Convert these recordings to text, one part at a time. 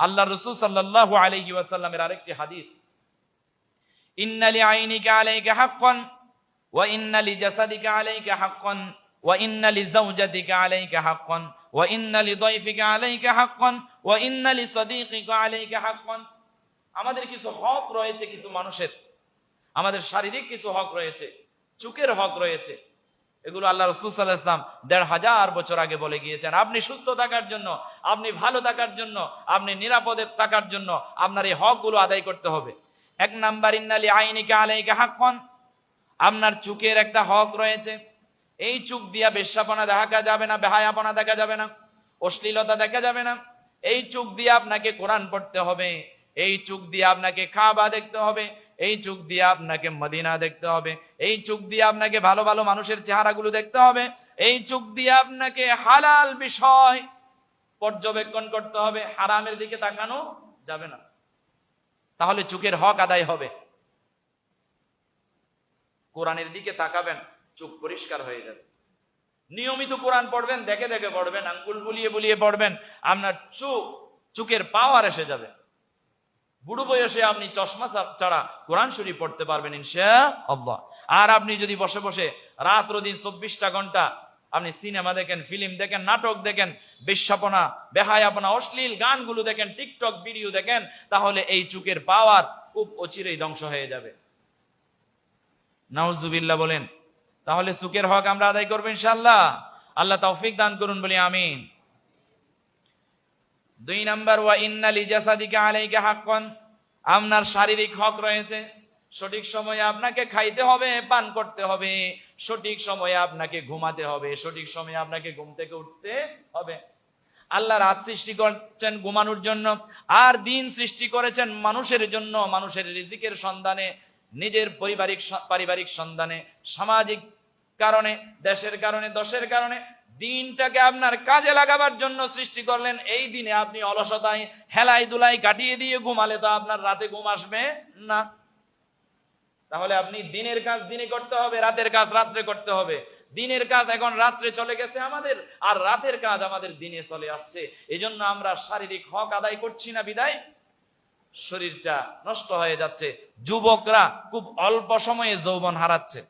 আল্লাহ রসুল সাল্লাল্লাহু আলাইহি ওয়াসাল্লামের আরেকটি হাদিস। ইন্নালি আইনিকা আলাইকা হাক্কান, ওয়া ইন্নালি জাসাদিকা আলাইকা হাক্কান, ওয়া ইন্নালি যাওজাতিকা আলাইকা হাক্কান, ওয়া ইন্নালি দাইফিকা আলাইকা হাক্কান, ওয়া ইন্নালি সাদীকিকা আলাইকা হাক্কান। আমাদের কিছু হক রয়েছে কিছু মানুষের। আমাদের শারীরিক কিছু হক রয়েছে চুকের হক রয়েছে এগুলো আল্লাহ রসুল সাল্লাহাম দেড় হাজার বছর আগে বলে গিয়েছেন, আপনি সুস্থ থাকার জন্য, আপনি ভালো থাকার জন্য, আপনি নিরাপদে থাকার জন্য আপনার এই হকগুলো আদায় করতে হবে। এক নাম্বার, ইন্নালি আইনিকা আলাইকা হাক্কন, আপনার চুকের একটা হক রয়েছে। এই চুক দিয়া বেশ্যাপনা দেখা যাবে না, বেহায়াপনা দেখা যাবে না, অশ্লীলতা দেখা যাবে না। এই চুক দিয়ে আপনাকে কোরআন পড়তে হবে, এই চুক দিয়ে আপনাকে খাবা দেখতে হবে এই চুক দিয়ে আপনাকে মদিনা দেখতে হবে, এই চুক দিয়ে আপনাকে ভালো ভালো মানুষের চেহারাগুলো দেখতে হবে, এই চুক দিয়ে আপনাকে হালাল বিষয় পর্যবেক্ষণ করতে হবে, হারামের দিকে তাকানো যাবে না। তাহলে চুকের হক আদায় হবে। কোরআনের দিকে তাকাবেন চোখ পরিষ্কার হয়ে যাবে। নিয়মিত কোরআন পড়বেন, দেখে দেখে পড়বেন, আঙ্গুল বুলিয়ে বুলিয়ে পড়বেন, আপনার চোখ চোখের পাওয়ার এসে যাবে। বুড়ো বয়সে আপনি চশমা ছাড়া কোরআন শরীফ পড়তে পারবেন ইনশা আর আপনি যদি বসে বসে রাত্র দিন চব্বিশটা ঘণ্টা আপনি সিনেমা দেখেন, ফিল্ম দেখেন, নাটক দেখেন বিজ্ঞাপনা বেহায়াপনা, অশ্লীল গানগুলো দেখেন, টিকটক ভিডিও দেখেন, তাহলে এই চুকের পাওয়ার খুব অচিরেই ধ্বংস হয়ে যাবে। নাউজুবিল্লাহ বলেন, তাহলে সুখের হক আমরা আদায় করব ইনশাল্লাহ আল্লাহ তৌফিক দান করুন বলি, আমিন। দুই নাম্বার, ওয়া ইন্নালি জাসাদিকা আলাইকা আপনার শারীরিক হক রয়েছে। সঠিক সময়ে আপনাকে খাইতে হবে, পান করতে হবে। সঠিক সময়ে আপনাকে ঘুমাতে হবে। সঠিক সময়ে আপনাকে ঘুম থেকে উঠতে হবে। আল্লাহ রাত সৃষ্টি করছেন ঘুমানোর জন্য, আর দিন সৃষ্টি করেছেন মানুষের জন্য, মানুষের রিজিকের সন্ধানে, নিজের পারিবারিক পারিবারিক সন্ধানে, সামাজিক কারণে, দেশের কারণে, দশের কারণে দিনটাকে আপনার কাজে লাগাবার জন্য সৃষ্টি করলেন, এই দিনে আপনি অলসতায় হেলাই দুলাই কাটিয়ে দিয়ে ঘুমালে তো আপনার রাতে ঘুম আসবে না। তাহলে আপনি দিনের কাজ দিনে করতে হবে, রাতের কাজ রাত্রে করতে হবে। দিনের কাজ এখন রাত্রে চলে গেছে আমাদের, আর রাতের কাজ আমাদের দিনে চলে আসছে। এই জন্য আমরা শারীরিক হক আদায় করছি না বিদায়। শরীরটা নষ্ট হয়ে যাচ্ছে। যুবকরা খুব অল্প সময়ে যৌবন হারাচ্ছে।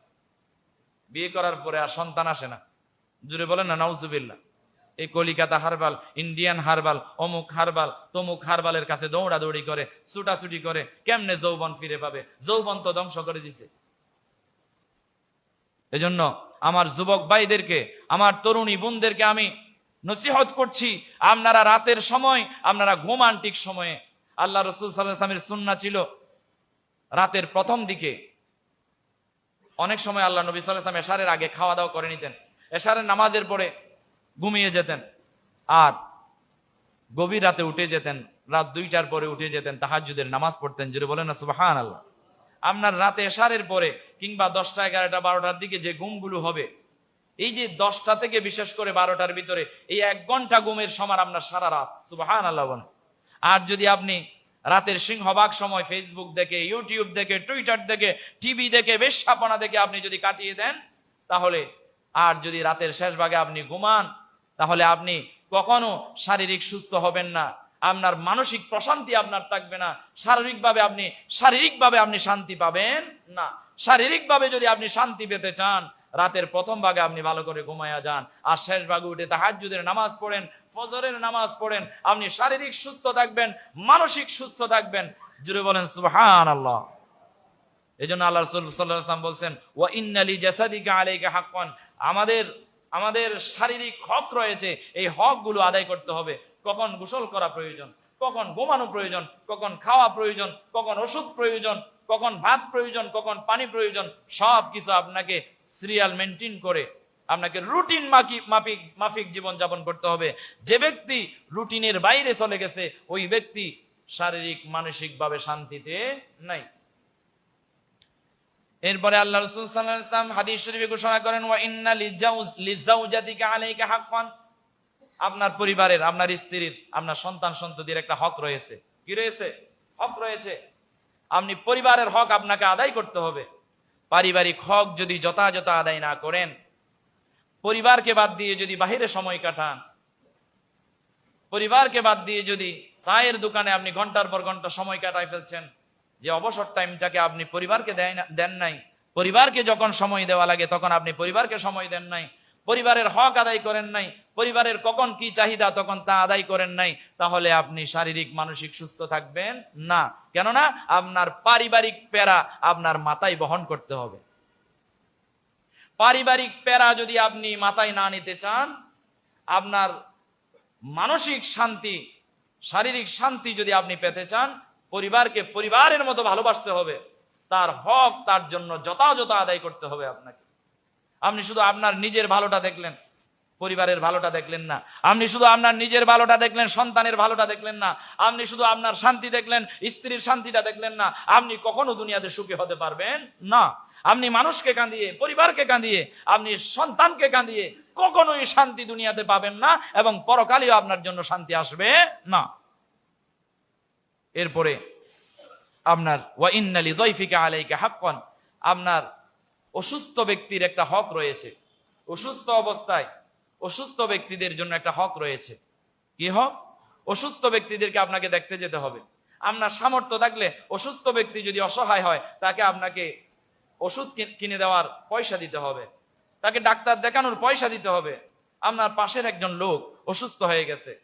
বিয়ে করার পরে আর সন্তান আসে না। জুড়ে বলেন না, নাউজুবিল্লাহ। এই কলিকাতা হারবাল, ইন্ডিয়ান হারবাল, অমুক হারবাল, তমুক হারবালের কাছে দৌড়াদৌড়ি করে, ছুটাছুটি করে, কেমনে যৌবন ফিরে পাবে? যৌবন তো ধ্বংস করে দিছে। এজন্য আমার যুবক ভাইদেরকে, আমার তরুণী বোনদেরকে আমি নসিহত করছি, আপনারা রাতের সময়, আপনারা ঘুমান ঠিক সময়ে। আল্লাহ রসুল সাল্লাহামের সুন্না ছিল রাতের প্রথম দিকে। অনেক সময় আল্লাহ নবী সাল্লাম এশারের আগে খাওয়া দাওয়া করে নিতেন। এশারের নামাজের পরে ঘুমিয়ে যেতেন আর গভীর রাতে উঠে যেতেন। রাত দুইটার পরে উঠে যেতেন তাহাজুদের নামাজ পড়তেন। জুড়ে বলেন না সুবাহান আল্লাহ আপনার রাতে এশারের পরে কিংবা দশটা, এগারোটা, বারোটার দিকে যে ঘুমগুলো হবে, এই যে দশটা থেকে বিশেষ করে বারোটার ভিতরে এই এক ঘণ্টা ঘুমের সমান আপনার সারা রাত। সুবাহান আল্লাহ বলেন। আর যদি আপনি রাতের সিংহভাগ সময় ফেসবুক দেখে ইউটিউব দেখে টুইটার দেখে টিভি দেখে, বেশ বেশাপনা দেখে আপনি যদি কাটিয়ে দেন, তাহলে আর যদি রাতের শেষ ভাগে আপনি ঘুমান, তাহলে আপনি কখনো শারীরিক সুস্থ হবেন না। আপনার মানসিক প্রশান্তি আপনার থাকবে না। শারীরিকভাবে আপনি শারীরিকভাবে আপনি শান্তি পাবেন না। শারীরিকভাবে যদি আপনি শান্তি পেতে চান, রাতের প্রথম ভাগে আপনি ভালো করে ঘুমায়া যান। আর শেষ ভাগে উঠে তাহাজুদের নামাজ পড়েন, ফজরের নামাজ পড়েন, আপনি শারীরিক সুস্থ থাকবেন, মানসিক সুস্থ থাকবেন। জুড়ে বলেন সুবহান আল্লাহ এই জন্য আল্লাহ বলছেন ও ইন্নালি জাসাদিকা আলাইকা হাক্কান। আমাদের আমাদের শারীরিক হক রয়েছে, এই হকগুলো আদায় করতে হবে। কখন গোসল করা প্রয়োজন, কখন ঘুমানো প্রয়োজন, কখন খাওয়া প্রয়োজন, কখন ওষুধ প্রয়োজন, কখন ভাত প্রয়োজন, কখন পানি প্রয়োজন, সব কিছু আপনাকে সিরিয়াল মেনটেন করে আপনাকে রুটিন মাফিক মাফিক মাফিক জীবন যাপন করতে হবে। যে ব্যক্তি রুটিনের বাইরে চলে গেছে, ওই ব্যক্তি শারীরিক মানসিক ভাবে শান্তিতে নাই। এরপরে আল্লাহ রসুল সাল্লাম হাদিস শরীফে ঘোষণা করেন, ওয়া ইন্না লিজাউজাতিকা আলাইকা আপনার পরিবারের, আপনার স্ত্রীর, আপনার সন্তান সন্ততির একটা হক রয়েছে। কি রয়েছে? হক রয়েছে। আপনি পরিবারের হক আপনাকে আদায় করতে হবে। পারিবারিক হক যদি যথাযথ আদায় না করেন, পরিবারকে বাদ দিয়ে যদি বাহিরে সময় কাটান, পরিবারকে বাদ দিয়ে যদি চায়ের দোকানে আপনি ঘণ্টার পর ঘণ্টা সময় কাটায় ফেলছেন যে অবসর টাইমটাকে আপনি পরিবারকে দেন নাই। পরিবারকে যখন সময় দেওয়া লাগে, তখন আপনি পরিবারকে সময় দেন নাই। পরিবারের হক আদায় করেন নাই। পরিবারের কখন কি চাহিদা, তখন তা আদায় করেন নাই। তাহলে আপনি শারীরিক, মানসিক সুস্থ থাকবেন না। কেননা, আপনার পারিবারিক প্যারা আপনার মাথায় বহন করতে হবে। পারিবারিক প্যারা যদি আপনি মাথায় না নিতে চান, আপনার মানসিক শান্তি, শারীরিক শান্তি যদি আপনি পেতে চান পরিবারকে পরিবারের মতো ভালোবাসতে হবে। তার হক, তার জন্য যথাযথ আদায় করতে হবে আপনাকে। আপনি শুধু আপনার নিজের ভালোটা দেখলেন, পরিবারের ভালোটা দেখলেন না। আপনি শুধু আপনার নিজের ভালোটা দেখলেন, সন্তানের ভালোটা দেখলেন না। আপনি শুধু আপনার শান্তি দেখলেন, স্ত্রীর শান্তিটা দেখলেন না। আপনি কখনো দুনিয়াতে সুখী হতে পারবেন না। আপনি মানুষকে কাঁদিয়ে, পরিবারকে কাঁদিয়ে, আপনি সন্তানকে কাঁদিয়ে কখনোই শান্তি দুনিয়াতে পাবেন না এবং পরকালেও আপনার জন্য শান্তি আসবে না। এরপরে আপনার, ওয়া ইন্নালি দৈফিকা আলাইকা হাক্কান আপনার অসুস্থ ব্যক্তির একটা হক রয়েছে। অসুস্থ অবস্থায় অসুস্থ ব্যক্তিদের জন্য একটা হক রয়েছে। কি হক? অসুস্থ ব্যক্তিদেরকে আপনাকে দেখতে যেতে হবে। আপনার সামর্থ্য থাকলে অসুস্থ ব্যক্তি যদি অসহায় হয়, তাকে আপনাকে ওষুধ কিনে দেওয়ার পয়সা দিতে হবে। তাকে ডাক্তার দেখানোর পয়সা দিতে হবে। আপনার পাশের একজন লোক অসুস্থ হয়ে গেছে।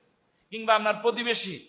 কিংবা আপনার প্রতিবেশী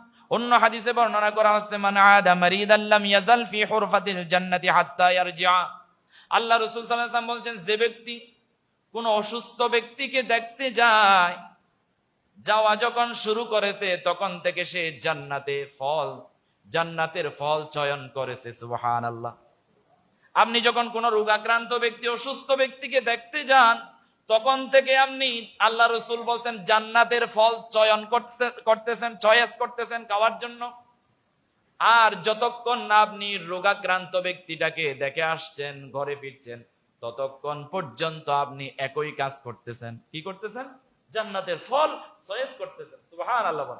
অন্য হাদিসে বর্ণনা করা হচ্ছে, মান আদা মারিদান লাম ইয়াজাল ফি হুরফাতিল জান্নাতি হাত্তা ইয়ারজিআ। আল্লাহ রাসূল সাল্লাল্লাহু আলাইহি বলছেন, যে ব্যক্তি কোন অসুস্থ ব্যক্তিকে দেখতে যায়, যাওয়া যখন শুরু করেছে, তখন থেকে সে জান্নাতে ফল, জান্নাতের ফল চয়ন করেছে, সুবহানাল্লাহ। আপনি যখন কোন রোগাক্রান্ত ব্যক্তি, অসুস্থ ব্যক্তিকে দেখতে যান তখন থেকে আপনি আল্লাহ রসুল বলছেন, জান্নাতের ফল চয়ন করতে- করতেছেন, চয়েস করতেছেন খাওয়ার জন্য। আর যতক্ষণ না আপনি রোগাক্রান্ত ব্যক্তিটাকে দেখে আসছেন, ঘরে ফিরছেন, ততক্ষণ পর্যন্ত আপনি একই কাজ করতেছেন। কি করতেছেন? জান্নাতের ফল চয়েস করতেছেন। সুবহান আল্লাহ।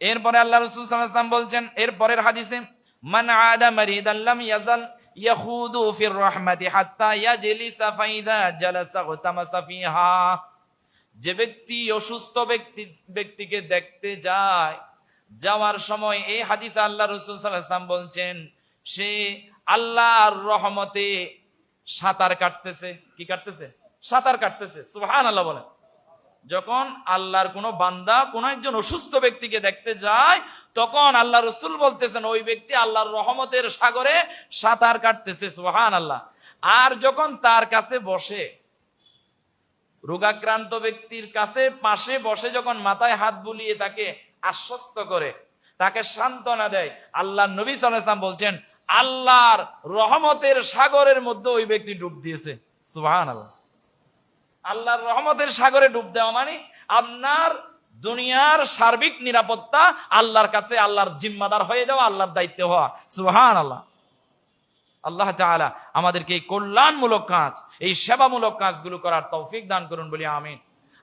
এরপরে আল্লাহ রসুল সাল্লাম বলছেন, এরপরের হাদিসে, মান আদা মারিদ লাম ইয়াজাল ইয়াখুদু ফির রাহমাতি হাত্তা ইয়াজলিসা ফাইদা জালাসা ফিহা। যে ব্যক্তি অসুস্থ ব্যক্তি, ব্যক্তিকে দেখতে যায়, যাওয়ার সময় এই হাদিসে আল্লাহ রসুল সাল্লাম বলছেন, সে আল্লাহর রহমতে সাঁতার কাটতেছে। কি কাটতেছে? সাঁতার কাটতেছে। সুবহান আল্লাহ বলেন। যখন আল্লাহর কোন বান্দা কোন একজন অসুস্থ ব্যক্তিকে দেখতে যায় তখন আল্লাহ রসুল বলতেছেন, ওই ব্যক্তি আল্লাহর রহমতের সাগরে সাঁতার কাটতেছে সুহান আল্লাহ আর যখন তার কাছে বসে, রোগাক্রান্ত ব্যক্তির কাছে পাশে বসে যখন মাথায় হাত বুলিয়ে তাকে আশ্বস্ত করে, তাকে সান্ত্বনা দেয় আল্লাহ নবী সাল্লাম বলছেন, আল্লাহর রহমতের সাগরের মধ্যে ওই ব্যক্তি ডুব দিয়েছে। সুহান আল্লাহ আল্লাহর রহমতের সাগরে ডুব দেওয়া মানে আপনার দুনিয়ার সার্বিক নিরাপত্তা আল্লাহর কাছে, আল্লাহর জিম্মাদার হয়ে যাওয়া, আল্লাহর দায়িত্ব হওয়া। সুহান আল্লাহ আল্লাহ তাআলা আমাদেরকে এই কল্যাণমূলক কাজ, এই সেবামূলক কাজগুলো করার তৌফিক দান করুন বলি আমিন।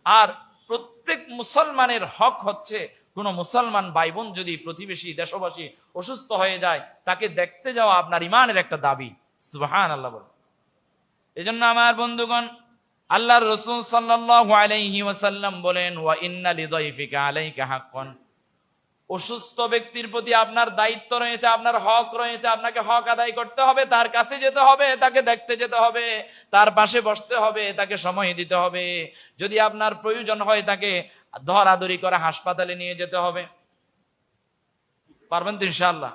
আর প্রত্যেক মুসলমানের হক হচ্ছে, কোন মুসলমান ভাই বোন যদি প্রতিবেশী, দেশবাসী অসুস্থ হয়ে যায়, তাকে দেখতে যাওয়া আপনার ইমানের একটা দাবি। সুবহান আল্লাহ বলেন। এজন্য আমার বন্ধুগণ আল্লাহর রসুল ওয়াসাল্লাম বলেন, ওয়া ইন্না লিদাইফিকা আলাইকা হাক্কান। অসুস্থ ব্যক্তির প্রতি আপনার দায়িত্ব রয়েছে, আপনার হক রয়েছে, আপনাকে হক আদায় করতে হবে, তার কাছে যেতে হবে, তাকে দেখতে যেতে হবে, তার পাশে বসতে হবে, তাকে সময় দিতে হবে। যদি আপনার প্রয়োজন হয়, তাকে ধরাধরি করে হাসপাতালে নিয়ে যেতে হবে। পারবেন তো ইনশাল্লাহ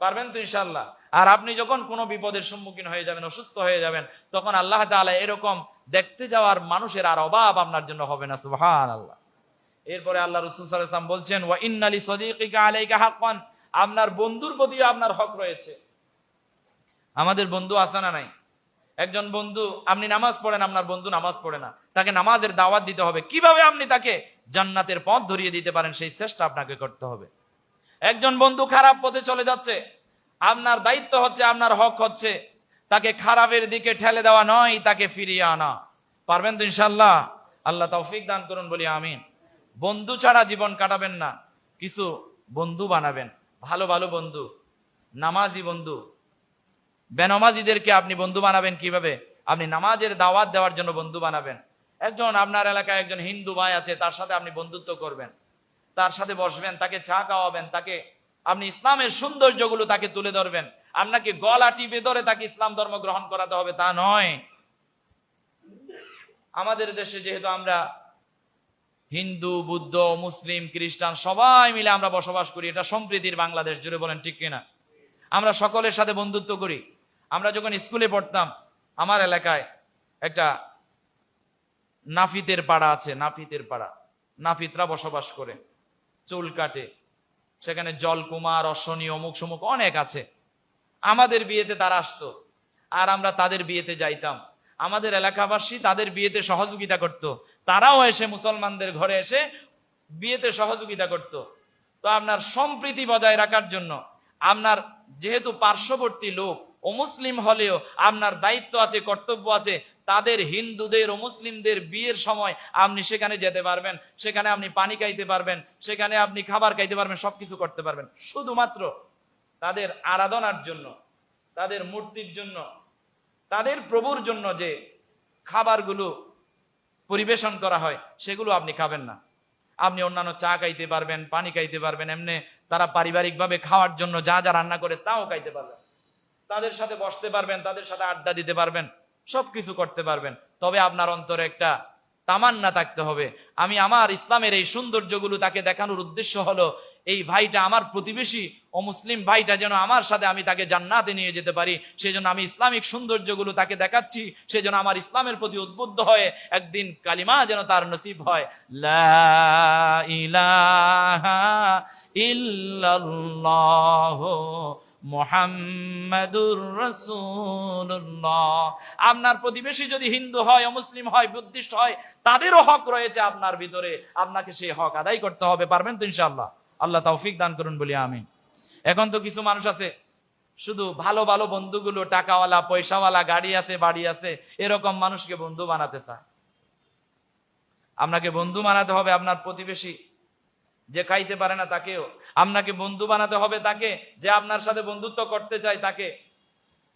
পারবেন তো ইনশাল্লাহ আর আপনি যখন কোনো বিপদের সম্মুখীন হয়ে যাবেন, অসুস্থ হয়ে যাবেন, তখন আল্লাহ তাআলা এরকম দেখতে যাওয়ার মানুষের আর অভাব আপনার জন্য হবে না সুবহান আল্লাহ এরপরে আল্লাহ রসুল সাল্লাম বলছেন, ওয়া ইন্নালি সদিকা আলাইকা আপনার বন্ধুর প্রতিও আপনার হক রয়েছে। আমাদের বন্ধু আছে না নাই? একজন বন্ধু, আপনি নামাজ পড়েন, আপনার বন্ধু নামাজ পড়ে না। তাকে নামাজের দাওয়াত দিতে হবে। কীভাবে আপনি তাকে জান্নাতের পথ ধরিয়ে দিতে পারেন, সেই চেষ্টা আপনাকে করতে হবে। একজন বন্ধু খারাপ পথে চলে যাচ্ছে। আপনার দায়িত্ব হচ্ছে, আপনার হক হচ্ছে। তাকে খারাপের দিকে ঠেলে দেওয়া নয়, তাকে ফিরিয়ে আনা। পারবেন তো ইনশাল্লাহ আল্লাহ তৌফিক দান করুন, বলি আমিন। বন্ধু ছাড়া জীবন কাটাবেন না, কিছু বন্ধু বানাবেন। ভালো ভালো বন্ধু, নামাজি বন্ধু। বেনমাজিদেরকে আপনি বন্ধু বানাবেন কীভাবে? আপনি নামাজের দাওয়াত দেওয়ার জন্য বন্ধু বানাবেন। একজন আপনার এলাকায় একজন হিন্দু ভাই আছে, তার সাথে আপনি বন্ধুত্ব করবেন। তার সাথে বসবেন, তাকে চা খাওয়াবেন, তাকে আপনি ইসলামের সৌন্দর্যগুলো তাকে তুলে ধরবেন। আপনাকে গলা টিপে ধরে তাকে ইসলাম ধর্ম গ্রহণ করাতে হবে, তা নয়। আমাদের দেশে যেহেতু আমরা হিন্দু, বুদ্ধ, মুসলিম, খ্রিস্টান, সবাই মিলে আমরা বসবাস করি, এটা সম্প্রীতির বাংলাদেশ জুড়ে বলেন, ঠিক কিনা? আমরা সকলের সাথে বন্ধুত্ব করি। আমরা যখন স্কুলে পড়তাম, আমার এলাকায় একটা নাফিতের পাড়া আছে, নাফিতের পাড়া। নাফিতরা বসবাস করে, চুল কাটে। সেখানে জলকুমার অশ্বনী অমুক সমুক অনেক আছে। আমাদের বিয়েতে তারা আসতো, আর আমরা তাদের বিয়েতে যাইতাম আমাদের এলাকাবাসী তাদের বিয়েতে সহযোগিতা করত। তারাও এসে মুসলমানদের ঘরে এসে বিয়েতে সহযোগিতা করত। তো আপনার সম্প্রীতি বজায় রাখার জন্য আপনার যেহেতু পার্শ্ববর্তী লোক ও মুসলিম হলেও আপনার দায়িত্ব আছে, কর্তব্য আছে, তাদের হিন্দুদের ও মুসলিমদের বিয়ের সময় আপনি সেখানে যেতে পারবেন, সেখানে আপনি পানি খাইতে পারবেন, সেখানে আপনি খাবার খাইতে পারবেন, সবকিছু করতে পারবেন শুধুমাত্র তাদের আরাধনার জন্য, তাদের মূর্তির জন্য, তাদের প্রভুর জন্য যে খাবারগুলো পরিবেশন করা হয়, সেগুলো আপনি খাবেন না। আপনি অন্যান্য চা খাইতে পারবেন, পানি খাইতে পারবেন, এমনি তারা পারিবারিকভাবে খাওয়ার জন্য যা যা রান্না করে তাও খাইতে পারবেন। তাদের সাথে বসতে পারবেন, তাদের সাথে আড্ডা দিতে পারবেন, সবকিছু করতে পারবেন। তবে আপনার অন্তরে একটা তামান্না থাকতে হবে। আমি আমার ইসলামের এই সৌন্দর্যগুলো তাকে দেখানোর উদ্দেশ্য হলো, এই ভাইটা আমার প্রতিবেশী ও মুসলিম ভাইটা যেন আমার সাথে আমি তাকে জান্নাতে নিয়ে যেতে পারি, সেজন্য আমি ইসলামিক সৌন্দর্যগুলো তাকে দেখাচ্ছি, সেজন্য আমার ইসলামের প্রতি উদ্বুদ্ধ হয়ে একদিন কালিমা যেন তার নসিব হয়, লা ইলাহা ইল্লাল্লাহ মোহাম্মদুর রসুল্লাহ আপনার প্রতিবেশী যদি হিন্দু হয় মুসলিম হয়, বুদ্ধিস্ট হয়, তাদেরও হক রয়েছে আপনার ভিতরে। আপনাকে সেই হক আদায় করতে হবে, পারবেন তো ইনশাল্লাহ আল্লাহ তৌফিক দান করুন, বলি আমি এখন তো কিছু মানুষ আছে, শুধু ভালো ভালো বন্ধুগুলো, টাকাওয়ালা, পয়সাওয়ালা, গাড়ি আছে, বাড়ি আছে, এরকম মানুষকে বন্ধু বানাতে চায়। আপনাকে বন্ধু বানাতে হবে আপনার প্রতিবেশী। যে খাইতে পারে না তাকেও। আপনাকে বন্ধু বানাতে হবে তাকে, যে আপনার সাথে বন্ধুত্ব করতে চায় তাকে।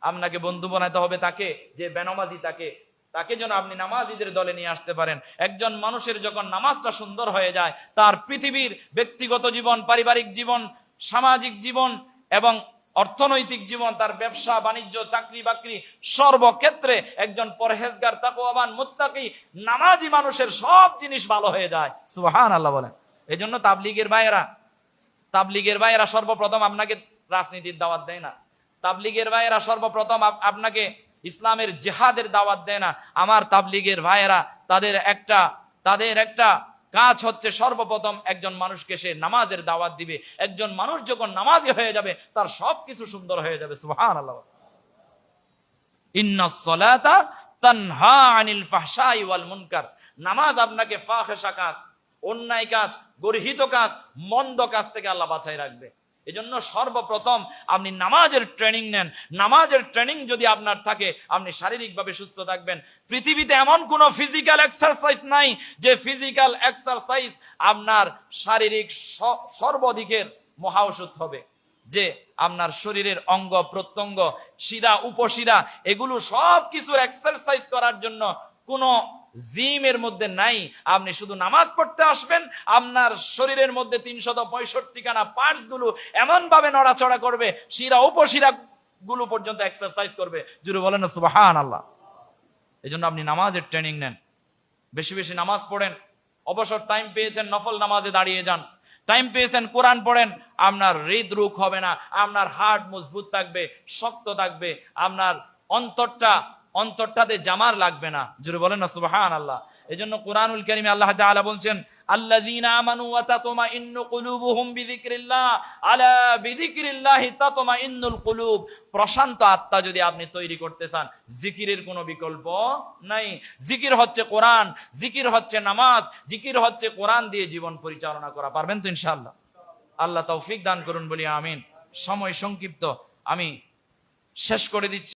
আপনাকে বন্ধু বানাতে হবে তাকে, যে বেনমাজি তাকে। তাকে যেন আপনি নামাজিদের দলে নিয়ে আসতে পারেন। একজন মানুষের যখন নামাজটা সুন্দর হয়ে যায়, তার পৃথিবীর ব্যক্তিগত জীবন, পারিবারিক জীবন, সামাজিক জীবন এবং অর্থনৈতিক জীবন, তার ব্যবসা, বাণিজ্য, চাকরি, বাকরি, সর্বক্ষেত্রে একজন পরহেজগার, তাকওয়াবান, মুত্তাকি, নামাজি মানুষের সব জিনিস ভালো হয়ে যায়। সুবহান আল্লাহ বলেন। এই জন্য তাবলিগের ভাইয়েরা তাবলিগের ভাইয়েরা সর্বপ্রথম আপনাকে রাজনীতির দাওয়াত দেয় না। তাবলিগের ভাইয়েরা সর্বপ্রথম আপনাকে ইসলামের জেহাদের দাওয়াত দেয় না। আমার তাবলিগের ভাইয়েরা, তাদের একটা তাদের একটা কাজ হচ্ছে সর্বপ্রথম একজন মানুষকে সে নামাজের দাওয়াত দিবে। একজন মানুষ যখন নামাজি হয়ে যাবে, তার সবকিছু সুন্দর হয়ে যাবে। সুবহান আল্লাহ ইন্নসলাতা তানহা আনিল ফাহশাই ওয়াল মুনকার। নামাজ আপনাকে ফাহেসা কাজ। অন্যায় কাজ, গর্হিত কাজ, মন্দ কাজ থেকে আল্লাহ বাছাই রাখবে। এজন্য সর্বপ্রথম আপনি নামাজের ট্রেনিং নেন। নামাজের ট্রেনিং যদি আপনার থাকে, আপনি শারীরিকভাবে সুস্থ থাকবেন। পৃথিবীতে এমন কোনো ফিজিক্যাল এক্সারসাইজ নাই যে ফিজিক্যাল এক্সারসাইজ আপনার শারীরিক স- সর্বাধিকের মহা ওষুধ হবে। যে আপনার শরীরের অঙ্গ, প্রত্যঙ্গ, শিরা, উপশিরা, এগুলো সব কিছুর এক্সারসাইজ করার জন্য কোনো জিমের মধ্যে নাই। আপনি শুধু নামাজ পড়তে আসবেন, আপনার শরীরের মধ্যে তিনশত পঁয়ষট্টি খানা পার্টসগুলো এমন ভাবে নড়াচড়া করবে, শিরা উপশিরা গুলো পর্যন্ত এক্সারসাইজ করবে। জুড়ে বলেন সুবাহান আল্লাহ এই জন্য আপনি নামাজের ট্রেনিং নেন। বেশি বেশি নামাজ পড়েন, অবসর টাইম পেয়েছেন, নফল নামাজে দাঁড়িয়ে যান। টাইম পেয়েছেন, কোরআন পড়েন, আপনার হৃদরোগ হবে না, আপনার হার্ট মজবুত থাকবে, শক্ত থাকবে, আপনার অন্তরটা অন্তরটাতে জামার লাগবে না। জুড়ে বলেন না সুবাহান আল্লাহ এই জন্য কোরআনুল করিমে আল্লাহ তাআলা বলছেন করতে চান বিকল্প নাই। জিকির হচ্ছে কোরআন, জিকির হচ্ছে নামাজ, জিকির হচ্ছে কোরআন দিয়ে জীবন পরিচালনা করা। পারবেন তো ইনশাআল্লাহ? আল্লাহ তৌফিক দান করুন বলি, আমিন। সময় সংক্ষিপ্ত। আমি শেষ করে দিচ্ছি।